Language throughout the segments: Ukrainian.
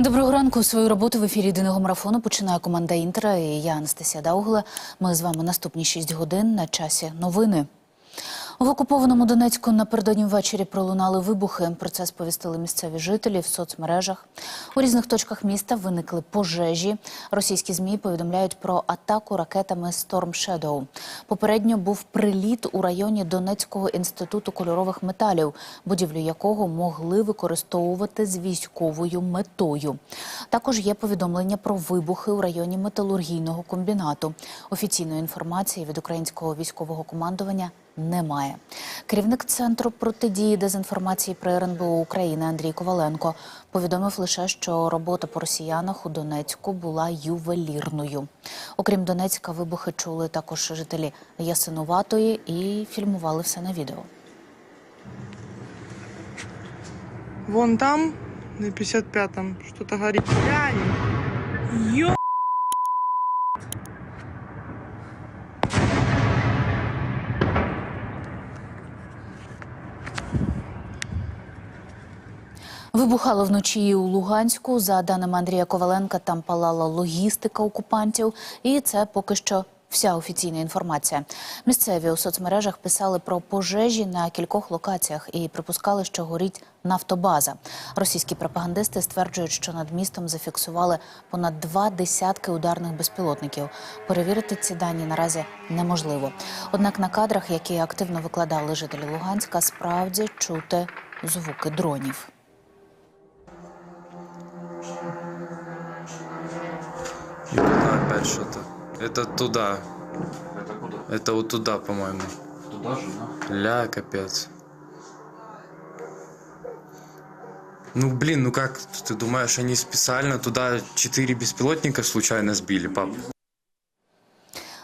Доброго ранку. Свою роботу в ефірі єдиного марафону починає команда Інтера. І я Анастасія Даугла. Ми з вами наступні 6 годин на часі новини. В окупованому Донецьку напередодні ввечері пролунали вибухи. Про це сповістили місцеві жителі в соцмережах. У різних точках міста виникли пожежі. Російські змі повідомляють про атаку ракетами Storm Shadow. Попередньо був приліт у районі Донецького інституту кольорових металів, будівлю якого могли використовувати з військовою метою. Також є повідомлення про вибухи у районі металургійного комбінату. Офіційної інформації від українського військового командування немає. Керівник центру протидії дезінформації при РНБО України Андрій Коваленко повідомив лише, що робота по росіянах у Донецьку була ювелірною. Окрім Донецька, вибухи чули також жителі Ясинуватої і фільмували все на відео. Вон там, на 55-м, что-то горит. Глянь. Ё... Вибухало вночі у Луганську. За даними Андрія Коваленка, там палала логістика окупантів, і це поки що вся офіційна інформація. Місцеві у соцмережах писали про пожежі на кількох локаціях і припускали, що горить нафтобаза. Російські пропагандисти стверджують, що над містом зафіксували понад два десятки ударних безпілотників. Перевірити ці дані наразі неможливо. Однак на кадрах, які активно викладали жителі Луганська, справді чути звуки дронів. Опять что-то. Это туда. Это куда? Это вот туда, по-моему. Туда же, да? Ля, капец. Ну, блин, ну как ты думаешь, они специально туда четыре беспилотника случайно сбили, пап?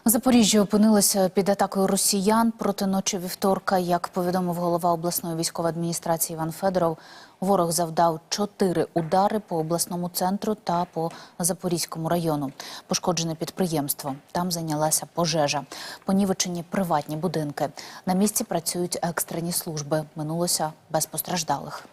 Запоріжжя опинилося під атакою росіян проти ночі вівторка. Як повідомив голова обласної військової адміністрації Іван Федоров, ворог завдав чотири удари по обласному центру та по Запорізькому району. Пошкоджене підприємство. Там зайнялася пожежа. Понівечені приватні будинки. На місці працюють екстрені служби. Минулося без постраждалих.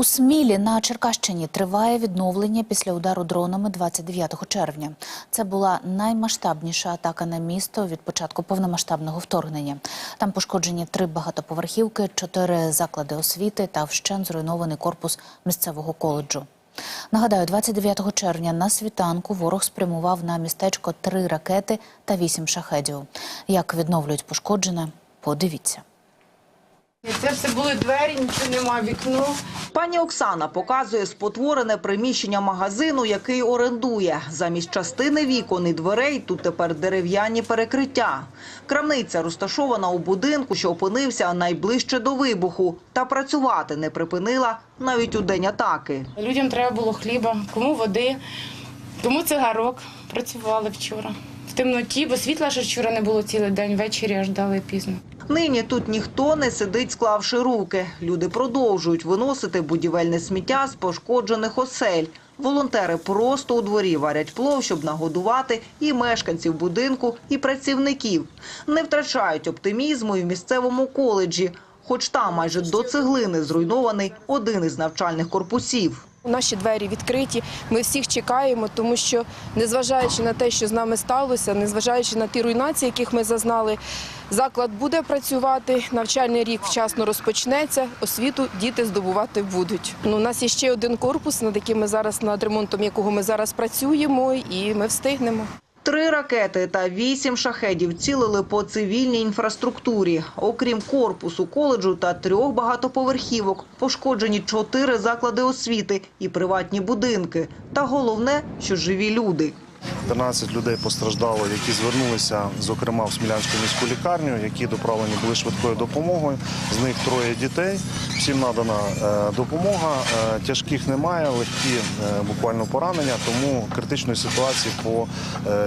У Смілі на Черкащині триває відновлення після удару дронами 29 червня. Це була наймасштабніша атака на місто від початку повномасштабного вторгнення. Там пошкоджені три багатоповерхівки, чотири заклади освіти та вщен зруйнований корпус місцевого коледжу. Нагадаю, 29 червня на світанку ворог спрямував на містечко три ракети та вісім шахедів. Як відновлюють пошкоджене, подивіться. Це все були двері, нічого нема, вікно. Пані Оксана показує спотворене приміщення магазину, який орендує. Замість частини вікон і дверей тут тепер дерев'яні перекриття. Крамниця розташована у будинку, що опинився найближче до вибуху, та працювати не припинила навіть у день атаки. Людям треба було хліба, кому води, кому цигарок. Працювали вчора. В темноті, бо світла ж вчора не було цілий день, ввечері аж дали пізно. Нині тут ніхто не сидить, склавши руки. Люди продовжують виносити будівельне сміття з пошкоджених осель. Волонтери просто у дворі варять плов, щоб нагодувати і мешканців будинку, і працівників. Не втрачають оптимізму і в місцевому коледжі, хоч там майже до цеглини зруйнований один із навчальних корпусів. Наші двері відкриті. Ми всіх чекаємо, тому що, незважаючи на те, що з нами сталося, незважаючи на ті руйнації, яких ми зазнали, заклад буде працювати. Навчальний рік вчасно розпочнеться. Освіту діти здобувати будуть. Ну, у нас є ще один корпус, над яким ми зараз над ремонтом якого ми зараз працюємо, і ми встигнемо. Три ракети та вісім шахедів цілили по цивільній інфраструктурі. Окрім корпусу коледжу та трьох багатоповерхівок, пошкоджені чотири заклади освіти і приватні будинки. Та головне, що живі люди. 13 людей постраждало, які звернулися, зокрема в Смілянську міську лікарню, які доправлені були швидкою допомогою. З них троє дітей. Всім надана е, допомога. Е, Тяжких немає, легкі е, буквально поранення, тому критичної ситуації по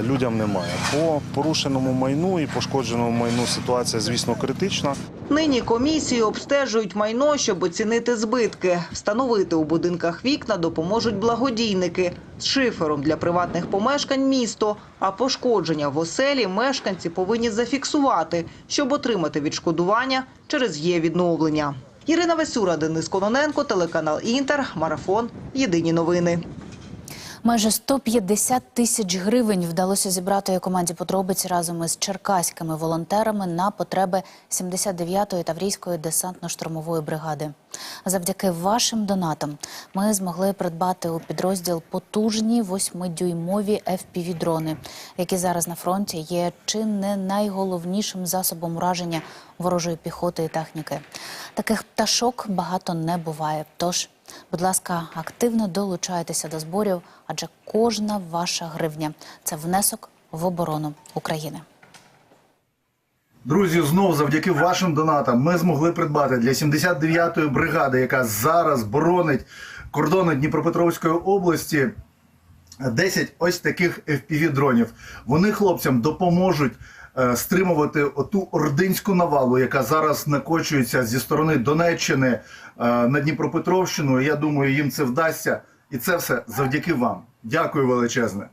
людям немає. По порушеному майну і пошкодженому майну ситуація, звісно, критична. Нині комісії обстежують майно, щоб оцінити збитки. Встановити у будинках вікна допоможуть благодійники. З шифером для приватних помешкань місто, а пошкодження в оселі мешканці повинні зафіксувати, щоб отримати відшкодування через є відновлення. Ірина Васюра, Денис Кононенко, телеканал Інтер, Марафон. Єдині новини. Майже 150 тисяч гривень вдалося зібрати команді подробиць разом із черкаськими волонтерами на потреби 79-ї Таврійської десантно-штурмової бригади. Завдяки вашим донатам ми змогли придбати у підрозділ потужні восьмидюймові FPV-дрони, які зараз на фронті є чи не найголовнішим засобом ураження ворожої піхоти і техніки. Таких пташок багато не буває. Тож Будь ласка, активно долучайтеся до зборів, адже кожна ваша гривня це внесок в оборону України. Друзі, знов завдяки вашим донатам ми змогли придбати для 79-ї бригади, яка зараз боронить кордони Дніпропетровської області. 10 ось таких FPV-дронів. Вони хлопцям допоможуть стримувати оту ординську навалу, яка зараз накочується зі сторони Донеччини е, на Дніпропетровщину. Я думаю, їм це вдасться. І це все завдяки вам. Дякую величезне.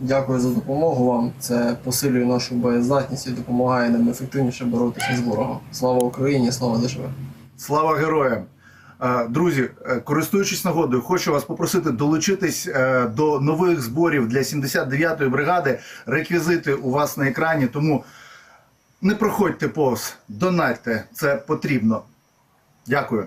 Дякую за допомогу вам. Це посилює нашу боєздатність і допомагає нам ефективніше боротися з ворогом. Слава Україні, слава ДЖВ! Слава героям! Е, Друзі, е, користуючись нагодою, хочу вас попросити долучитись е, до нових зборів для 79-ї бригади. Реквізити у вас на екрані, тому не проходьте повз, донатьте, це потрібно. Дякую.